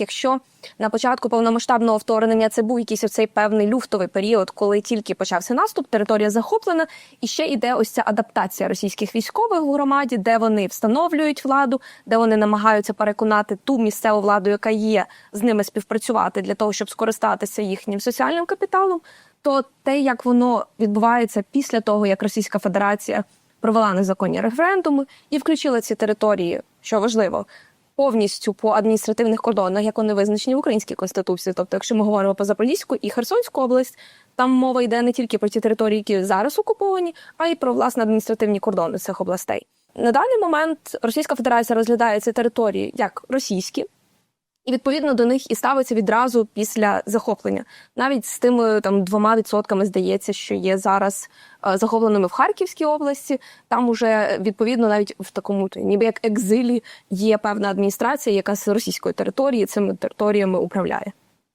Якщо на початку повномасштабного вторгнення це був якийсь оцей певний люфтовий період, коли тільки почався наступ, територія захоплена, і ще йде ось ця адаптація російських військових у громаді, де вони встановлюють владу, де вони намагаються переконати ту місцеву владу, яка є з ними співпрацювати для того, щоб скористатися їхнім соціальним капіталом. То те, як воно відбувається після того, як Російська Федерація провела незаконні референдуми і включила ці території, що важливо, повністю по адміністративних кордонах, як вони визначені в українській конституції. Тобто, якщо ми говоримо про Запорізьку і Херсонську область, там мова йде не тільки про ті території, які зараз окуповані, а й про власне адміністративні кордони цих областей. На даний момент Російська Федерація розглядає ці території як російські. І відповідно до них і ставиться відразу після захоплення, навіть з тими там двома відсотками здається, що є зараз е, захопленими в Харківській області. Там уже відповідно навіть в такому ніби як екзилі є певна адміністрація, яка з російської території цими територіями управляє.